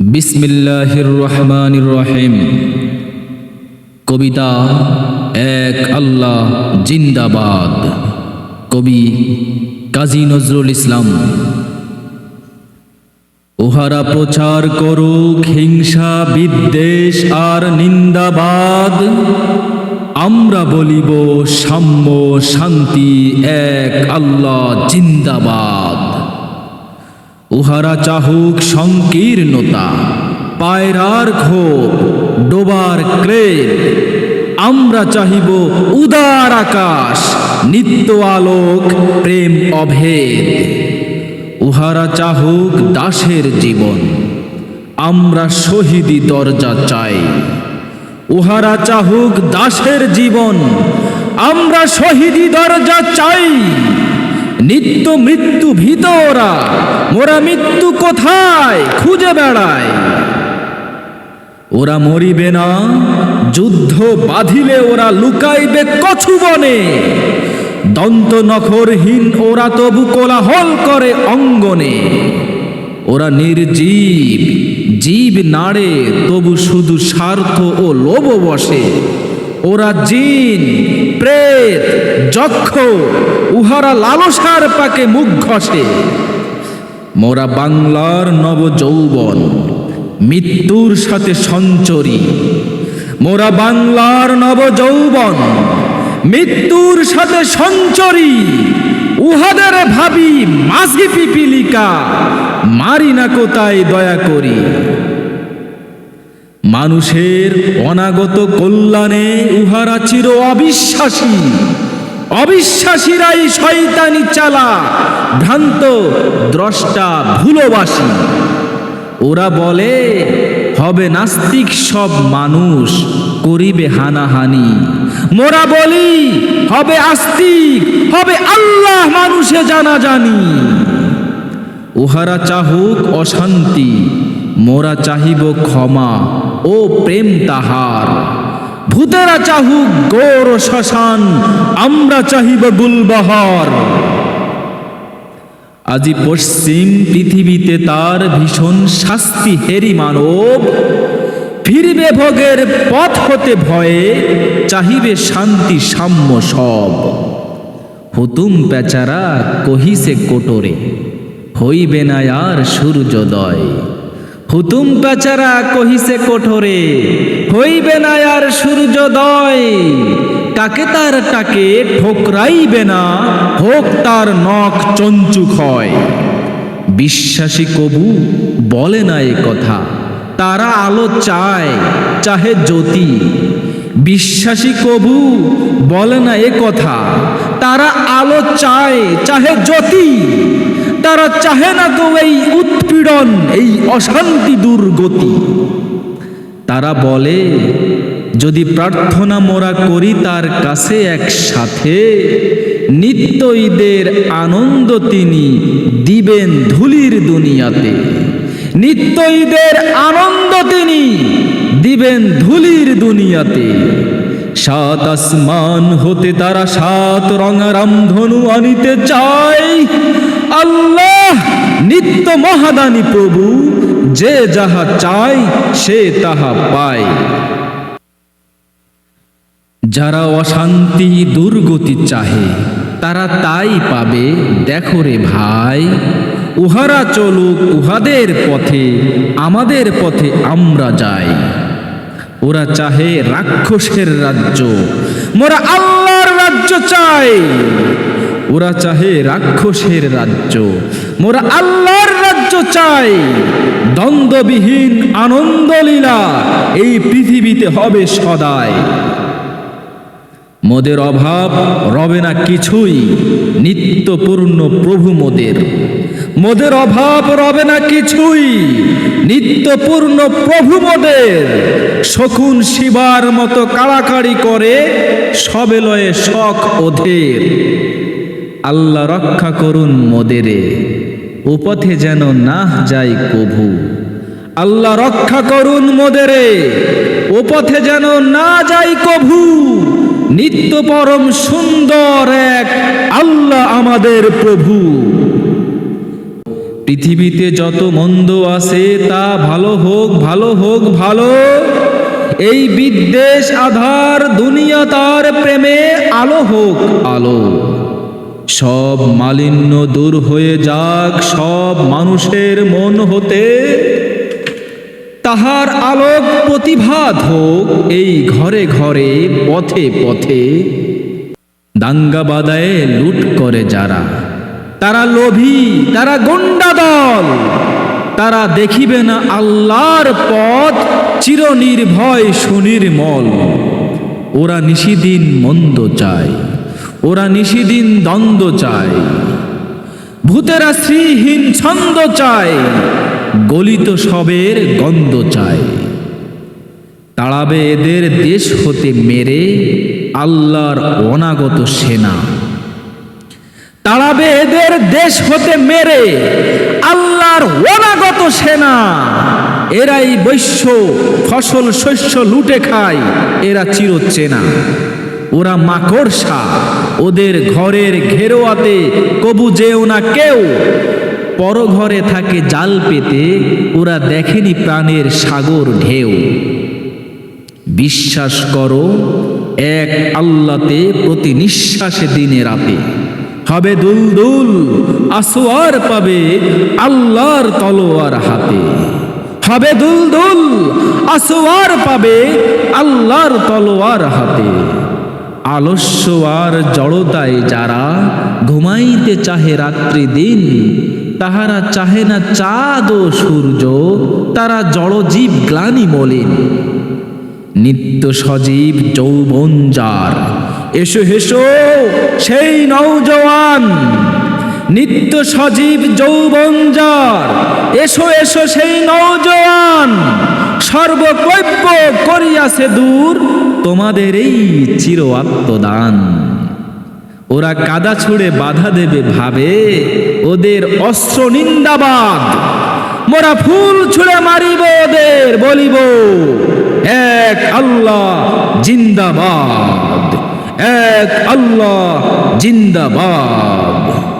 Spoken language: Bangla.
বিসমিল্লাহির রহমানির রহিম। কবিতা এক আল্লাহ জিন্দাবাদ। কবি কাজী নজরুল ইসলাম। উহারা প্রচার করুক হিংসা, বিদ্বেষ আর নিন্দাবাদ। আমরা বলিব সাম্য শান্তি এক আল্লাহ জিন্দাবাদ। উহারা চাহুক সংকীর্ণতা, পায়রার ক্ষোভ, ডোবার ক্রেন আমরা চাহিব উদার আকাশ, নিত্য আলোক, প্রেম অভেদ। উহারা চাহুক দাসের জীবন, আমরা শহীদি দরজা চাই। উহারা চাহুক দাসের জীবন, আমরা শহীদি দরজা চাই। নিত্য মৃত্যু ভীত ওরা। মোরা মৃত্যু কোথায়? খুঁজে বেড়ায় ওরা মরিবে না, যুদ্ধ বাঁধিলে ওরা লুকাইবে কছু বনে। দন্ত নখরহীন ওরা তবু কোলাহল করে অঙ্গনে। ওরা নির্জীব, জীব নাড়ে, তবু শুধু স্বার্থ ও লোভ বসে। ওরা জিন, প্রেত, যক্ষ, উহারা লালসার পাকে মুখ ঘষে। মোরা বাংলার নব যৌবন মৃত্যুর সাথে সঞ্চরী। মোরা বাংলার নব যৌবন মৃত্যুর সাথে সঞ্চরী। উহাদের ভাবি মাঝি পিপিলিকা, মারি না কোথায় দয়া করি। মানুষের অনাগত কল্যাণে উহারা চির অবিশ্বাসী। অবিশ্বাসীরাই শয়তানি চালা ভ্রান্ত, দ্রষ্টা, ভুলোবাসী। ওরা বলে, হবে নাস্তিক সব মানুষ, করিবে হানাহানি। মোরা বলি, হবে আস্তিক, হবে আল্লাহ মানুষে জানা জানি উহারা চাহুক অশান্তি, মোরা চাহিব ক্ষমা। ও প্রেম তাহার। ভূতেরা চাহুক গৌর শ্মশান, আমরা চাহিব গুলবাহার আজি পশ্চিম পৃথিবীতে তার ভীষণ শাস্তি হেরি মানব। ফিরবে ভোগের পথ হতে ভয়ে, চাহিবে শান্তি সাম্য সব। হুতুম পেচারা কহিসে কোটরে, হইবে না আর সূর্যোদয়। হুতুম পেচারা কহিসে কোঠরে, হইবে না আর সূর্যোদয়। কাকে তার টাকে ঠোকরাইবে না? হোক তার নখ চঞ্চুক হয়। বিশ্বাসী কবু বলে না এ কথা। তারা আলো চায়, চাহে জ্যোতি। বিশ্বাসী কবু বলে না এ কথা। তারা আলো চায়, চাহে জ্যোতি। তারা চাহে না তো এই উৎপীড়ন, এই অশান্তি দুর্গতি। তারা বলে, যদি প্রার্থনা মোরা করি তার কাছে একসাথে নিত্য ঈদের আনন্দ তিনি দিবেন ধুলির দুনিয়াতে। নিত্য ঈদের আনন্দ তিনি দিবেন ধুলির দুনিয়াতে। সাত আসমান হতে তারা সাত রঙারাম ধনু আনিতে চায় আল্লাহ নিত্য মহাদানী প্রভু, যে যাহা চায় সে তাহা পায়। যারা অশান্তি দুর্গতি চাহে, তারা তাই পাবে, দেখো রে ভাই। উহারা চলুক উহাদের পথে, আমাদের পথে আমরা যাই। ওরা চাহে রাক্ষসের রাজ্য, মোরা আল্লাহর রাজ্য চাই। ওরা চাহে রাক্ষসের রাজ্য। মোরা আল্লাহর রাজ্য চাই। দ্বন্দ্ববিহীন আনন্দলীলা এই পৃথিবীতে হবে সদায় মোদের অভাব রবে না কিছুই, নিত্যপূর্ণ প্রভু মোদের। মোদের অভাব রবে না কিছুই, নিত্যপূর্ণ প্রভু মোদের। শকুন শিবার মতো কাড়াকাড়ি করে সবে লয়ে শখ ওধের আল্লাহ রক্ষা করুন মোদেরে। উপথে যেন না যায় কভু। আল্লাহ রক্ষা করুন মোদেরে। উপথে যেন না যাই কভু। নিত্য পরম সুন্দর এক আল্লাহ আমাদের প্রভু। পৃথিবীতে যত মন্দ আছে তা ভালো হোক ভালো হোক, ভালো। এই বিদ্বেষ, আধার, দুনিয়া তার প্রেমে আলো হোক, আলো। সব মালিন্য দূর হয়ে যাক, সব মানুষের মন হতে। তাহার আলোক প্রতিভাত হোক এই ঘরে ঘরে, পথে পথে। দাঙ্গা বাদায়ে লুট করে যারা। তারা লোভী, তারা গন্ডা দল তারা দেখিবে না আল্লাহর পথ, চিরনির্ভয় সুনির্মল। ওরা নিশিদিন মন্দ চায়। ওরা নিশিদিন দ্বন্দ্ব চায়। ভূতেরা শ্রীহীন ছন্দ চায়। গলিত সবের গন্ধ চায়। তাড়াবে এদের দেশ হতে মেরে আল্লাহর অনাগত সেনা। তাড়াবে এদের দেশ হতে মেরে আল্লাহর অনাগত সেনা। এরাই বৈশ্য, ফসল, শস্য লুটে খায়, এরা চিরচেনা। ওরা মাকড়সা। ওদের ঘরের ঘেরোয়াতে কবু যেও না কেউ। পরঘরে থাকে জাল পেতে, ওরা দেখেনি প্রাণের সাগর ঢেউ। বিশ্বাস করো, এক আল্লাতে প্রতি নিঃশ্বাসে দিনে রাতে। হবে দুলদুল আসোয়ার পাবে আল্লাহর তলোয়ার হাতে। হবে দুলদুল আসোয়ার পাবে আল্লাহর তলোয়ার হাতে। আলস্য আর জড়তায় যারা ঘুমাইতে চাহে রাত্রি দিন, তাহারা চাহে না চাঁদ ও সূর্য, তারা জড়জীব গ্লানি মলিন। নিত্য সজীব যৌবন যার, এসো, হেসো, সেই নৌজওয়ান। নিত্য সজীব যৌবন যার, এসো এসো, সেই নৌজওয়ান। সর্বকৈপ্য করিয়াছে দূর তোমাদের এই চির আত্মদান। ওরা কাদা ছুঁড়ে বাধা দেবে ভাবে, ওদের অস্ত্র নিন্দাবাদ। মোরা ফুল ছুঁড়ে মারিব ওদের, বলিব, এক আল্লাহ জিন্দাবাদ, এক আল্লাহ জিন্দাবাদ।